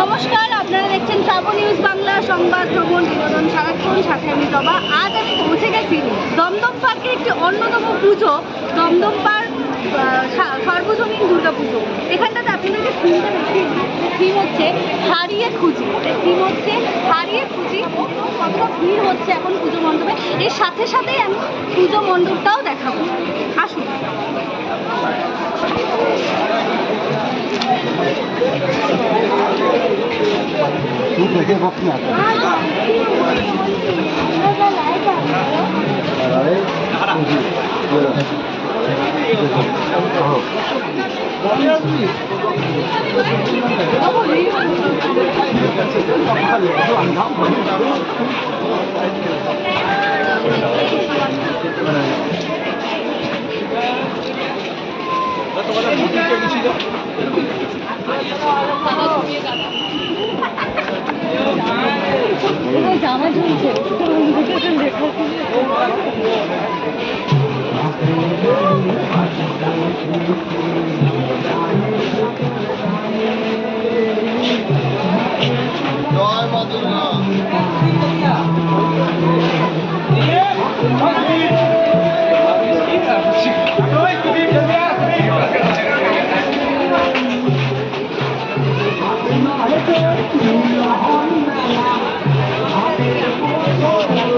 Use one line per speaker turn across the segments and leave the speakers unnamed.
নমস্কার, আপনারা দেখছেন ট্রাভো নিউজ বাংলা সংবাদ ভ্রমণ বিনোদন সারাক্ষণ সাথে আমি জবা। আজ আমি পৌঁছে গেছি দমদম পার্কের একটি অন্যতম পুজো, দমদম পার্ক সর্বজনীন দুর্গা পুজো এখানটাতে আপনাদেরকে থিমটা দেখিয়ে থিম হচ্ছে হারিয়ে খুঁজি। থিম হচ্ছে হারিয়ে খুঁজি। কতটা ভিড় হচ্ছে এখন পুজো মণ্ডপে। এর সাথে সাথেই আমি পুজো মণ্ডপটাও দেখাবো। আসুন।
Tut leke bak ne yaptı? Aray. Aray.
나
동안에 못
느껴도 싫어? 오늘 잡아주면 제 그런 느껴지면 될것 같은데.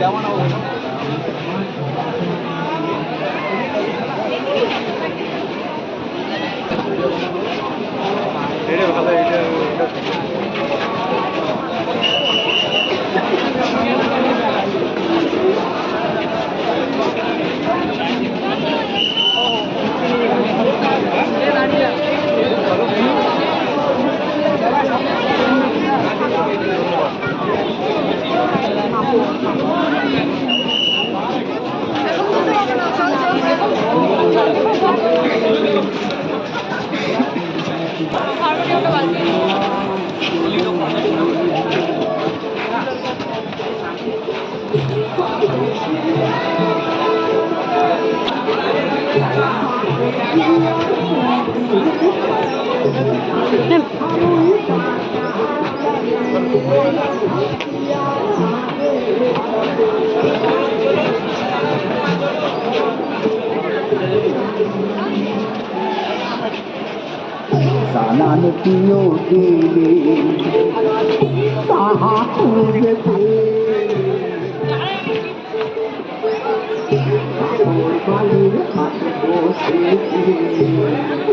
দেওয়া না
সালান প্রিয় দেবে তাহা করবে কালের হাত বসেছে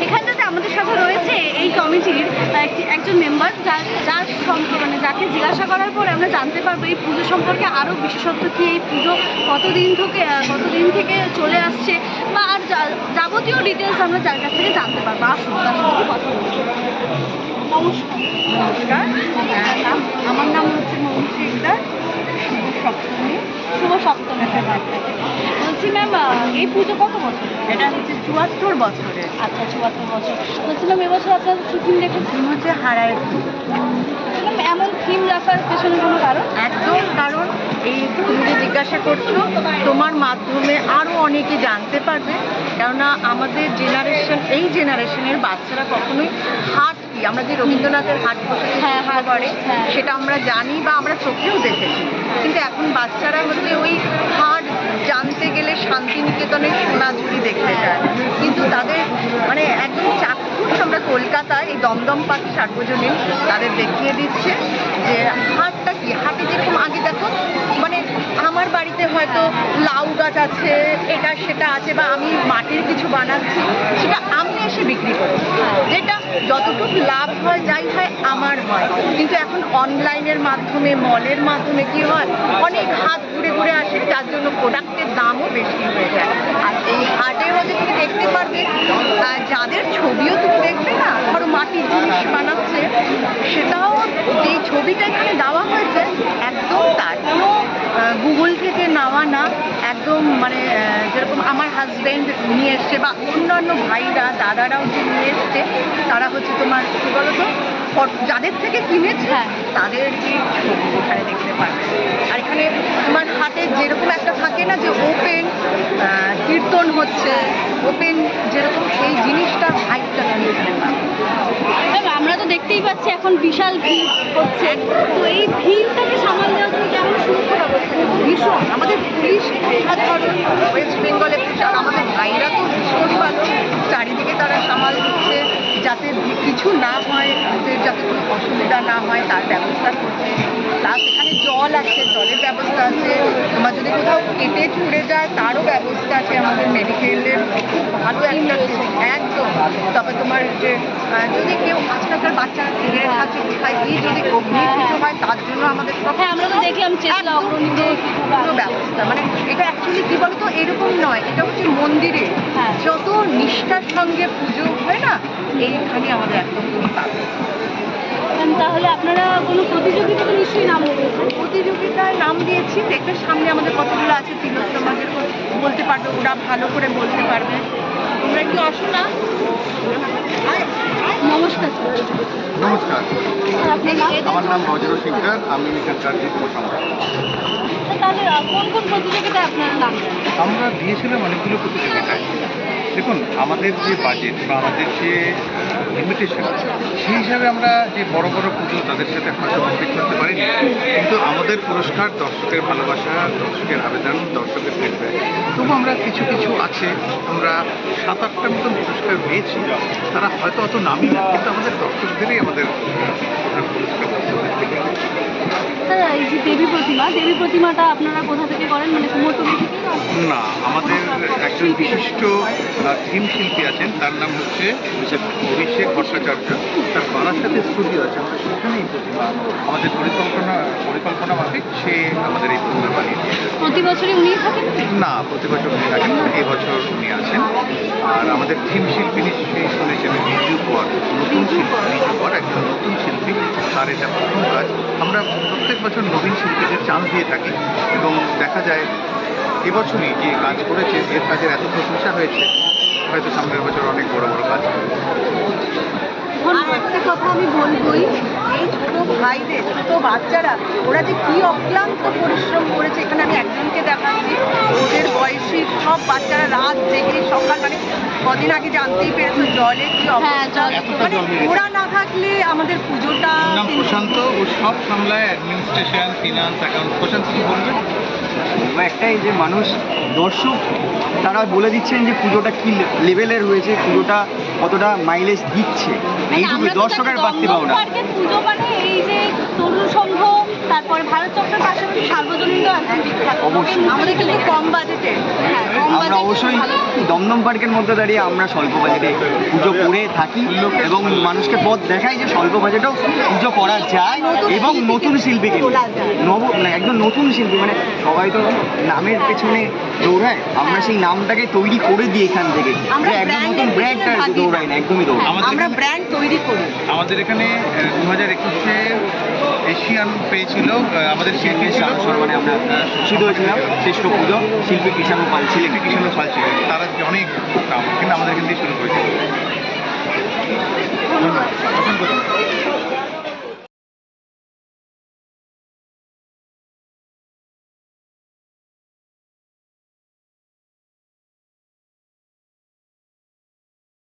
এখানটাতে আমাদের সাথে রয়েছে এই কমিটির একটি একজন মেম্বার যার যার মানে যাকে জিজ্ঞাসা করার পরে আমরা জানতে পারব এই পুজো সম্পর্কে আরও বিশেষত্ব কি এই পুজো কতদিন থেকে কতদিন থেকে চলে আসছে বা আর যা- যাবতীয় ডিটেলস আমরা যার কাছ থেকে জানতে পারব। আসুন তার সাথে কথা বলব নমস্কার।
নমস্কার। নাম আমার নাম হচ্ছে মৌমিক শিকদার শুভ সপ্তমী।
শুভ সপ্তমী। বলছি ম্যাম এই পুজো কত বছর
এটা হচ্ছে চুয়াত্তর বছরের।
আচ্ছা চুয়াত্তর বছর। বলছিলাম এবছর আপনার কি থিম রেখেছেন
হচ্ছে হারায়
এমন থিম রাখার পেছনে কোনো কারণ?
একদম কারণ এই তুমি যে জিজ্ঞাসা করছ তোমার মাধ্যমে আরও অনেকে জানতে পারবে। কেননা আমাদের জেনারেশন এই জেনারেশনের বাচ্চারা কখনোই হাট কি আমরা যে রবীন্দ্রনাথের হাট বসে
হ্যাঁ,
হাট করে
হ্যাঁ।
সেটা আমরা জানি বা আমরা চোখেও দেখেছি। কিন্তু এখন বাচ্চারা হচ্ছে ওই হাট জানতে গেলে শান্তিনিকেতনের সোনাঝুরি দেখতে যায়। কিন্তু তাদের মানে একদম চাক্ষুষ আমরা কলকাতায় এই দমদম পাখি সার্বজনীন তাদের দেখিয়ে দিচ্ছে যে হাটটা কি? হাটে যেরকম আগে দেখো মানে আমার বাড়িতে হয়তো লাউ গাছ আছে, এটা সেটা আছে বা আমি মাটির কিছু বানাচ্ছি, সেটা আমি এসে বিক্রি করছি। যেটা যতটুকু লাভ হয়, যাই হয়, আমার হয় কিন্তু এখন অনলাইনের মাধ্যমে, মলের মাধ্যমে কি হয়? অনেক হাত ঘুরে ঘুরে আসে, যার জন্য প্রোডাক্টের দামও বেশি হয়ে যায়। আর এই হাটের মধ্যে তুমি দেখতে পারবে যাদের ছবিও তুমি দেখবে না, ধরো মাটির জিনিস বানাচ্ছে, সেটাও যেই ছবিটা এখানে দেওয়া হয়েছে, একদম তার। কোনো গুগল থেকে নেওয়া না, একদম মানে যেরকম আমার হাজব্যান্ড নিয়ে এসছে বা অন্যান্য ভাইরা দাদারাও যে নিয়ে এসছে তারা হচ্ছে তোমার কী বলো তো যাদের থেকে কিনেছে
হ্যাঁ।
তাদের কি ছবি এখানে দেখতে পাবে আর এখানে তোমার হাটে যেরকম একটা থাকে না যে ওপেন কীর্তন হচ্ছে ওপেন যেরকম সেই জিনিসটার হাইটটা তুমি এখানে পাবে
ম্যাম, আমরা তো দেখতেই পাচ্ছি এখন বিশাল ভিড় হচ্ছে। তো এই ভিড়টাকে সামাল দেওয়ার জন্য কেমন সুরক্ষা ব্যবস্থা
ভীষণ। আমাদের পুলিশ অসাধারণ ওয়েস্ট বেঙ্গলে আর আমাদের ভাইরা তো ভীষণ ভালো। চারিদিকে তারা সামাল দিচ্ছে যাতে কিছু না হয়, যাতে কোনো অসুবিধা না হয়, তার ব্যবস্থা করছে। প্লাস এখানে জল আছে জলের ব্যবস্থা আছে। তোমার যদি কোথাও কেটে চুড়ে যায় তারও ব্যবস্থা আছে আমাদের মেডিকেলের খুব ভালো একটা একদম। তবে তোমার যে যদি কেউ আজকালকার বাচ্চারা সিগারেট খাচ্ছে কোথায় গিয়ে যদি অগ্নি কিছু হয় তার জন্য আমাদের
হ্যাঁ আমরা তো দেখলাম
পুরো ব্যবস্থা। মানে এটা অ্যাকচুয়ালি কি বলতো? এরকম নয়। এটা হচ্ছে মন্দিরে
হ্যাঁ।
যত নিষ্ঠার সঙ্গে পুজো হয় না এইখানে আমাদের একদম তুমি পাবে।
তাহলে আপনারা কোনো প্রতিযোগিতাতে নিশ্চয়ই নাম দিয়েছেন।
প্রতিযোগিতায় নাম দিয়েছি দেখবে সামনে আমাদের কতগুলো আছে তিনি তিলোত্তমাদের বলতে পারবে ওরা ভালো করে বলতে পারবে। তোমরা একটু আসো না।
নমস্কার
নমস্কার? আমার নাম বজ্র শিকদার আমি এখানকার যুগ্ম
তাহলে আহ, কোন কোন প্রতিযোগিতায় আপনারা নাম দেন?
আমরা দিয়েছিলাম অনেকগুলো প্রতিযোগিতায়। দেখুন আমাদের যে বাজেট বা আমাদের যে লিমিটেশন সেই হিসাবে আমরা যে বড় বড় পুজো তাদের সাথে হয়তো কমপ্লিট করতে পারিনি। কিন্তু আমাদের পুরস্কার, দর্শকের ভালোবাসা, দর্শকের আবেদন, দর্শকের ফিডব্যাক তবু আমরা কিছু কিছু আছে, আমরা সাত আটটার মতন পুরস্কার পেয়েছি। তারা হয়তো অত নামি না, কিন্তু আমাদের দর্শকদেরই আমাদের পুরস্কার
স্যার এই যে দেবী প্রতিমা, দেবী প্রতিমাটা আপনারা কোথা থেকে করেন? মানে কুমোরটুলি থেকে?
না আমাদের একজন বিশিষ্ট থিম শিল্পী আছেন তার নাম হচ্ছে অভিষেক ভট্টাচার্য। তার বারাসাতে স্টুডিও আছে আমরা সেখানেই প্রতিমা আমাদের পরিকল্পনা পরিকল্পনা মাফিক সে আমাদের এই প্রতিমা বানিয়ে
প্রতি বছরই উনিই থাকেন?
না প্রতি বছর উনি থাকেন না এবছর উনি আছেন। আর আমাদের থিম শিল্পী নিশ্চয়ই শুনেছেন বিজু কর নতুন শিল্পী বিজু কর একজন নতুন শিল্পী তার এটা প্রথম কাজ। আমরা প্রত্যেক বছর নবীন শিল্পীদের চান্স দিয়ে থাকি এবং দেখা যায় এবছরই যে কাজ করেছে এর কাজের এত প্রশংসা হয়েছে হয়তো সামনের বছর অনেক বড় বড় কাজ
আর একটা কথা আমি বলবোই এই ছোট ভাইদের ছোট বাচ্চারা ওরা যে কি অক্লান্ত পরিশ্রম করেছে এখানে আমি একজনকে দেখাচ্ছি ওদের বয়সী সব বাচ্চারা রাত জেগে সকাল মানে কদিন আগে জানতেই পেরেছ জলে কি
হ্যাঁ,
অবস্থা মানে ওরা থাকলে আমাদের পুজোটা
নাম প্রশান্ত ও সব সামলায় অ্যাডমিনিস্ট্রেশন ফিনান্স অ্যাকাউন্ট প্রশান্ত কি বলবেন
একটাই যে মানুষ দর্শক তারা বলে দিচ্ছেন যে পুজোটা কি লেভেলের হয়েছে পুজোটা কতটা মাইলেজ দিচ্ছে।
মানে
এইটুকু দর্শকের বাড়তি
না
পাওনা
পুজো মানে এই যে তরুণ সংঘ তারপরে ভারত চক্রের পাশাপাশি সার্বজনীন।
আমাদের কিন্তু কম বাজেটে।
হ্যাঁ,
আমরা অবশ্যই দমদম পার্কের মধ্যে দাঁড়িয়ে আমরা স্বল্প বাজেটে পুজো করে থাকি এবং মানুষকে পথ দেখাই যে স্বল্প বাজেটেও পুজো করা যায় এবং নতুন শিল্পীকে। নব মানে একদম নতুন শিল্পী মানে সবাই তো নামের পেছনে দৌড়ায়। আমরা সেই নামটাকে তৈরি করে দিই এখান থেকে।
আমরা
একদম নতুন ব্র্যান্ডটা দৌড়াই না একদমই দৌড়াই
আমাদের
আমরা ব্র্যান্ড তৈরি করি।
আমাদের এখানে দু হাজার একুশে এশিয়ান পেয়েছিল আমাদের শিল্পী
মানে আমরা সূচিত হয়েছিলাম শ্রেষ্ঠ পুজো। শিল্পী কিষাণু পাল ছিলেন,
কিষাণু পাল ছিলেন। তারা অনেক কাম কিন্তু আমাদের কিন্তু শুরু করেছিল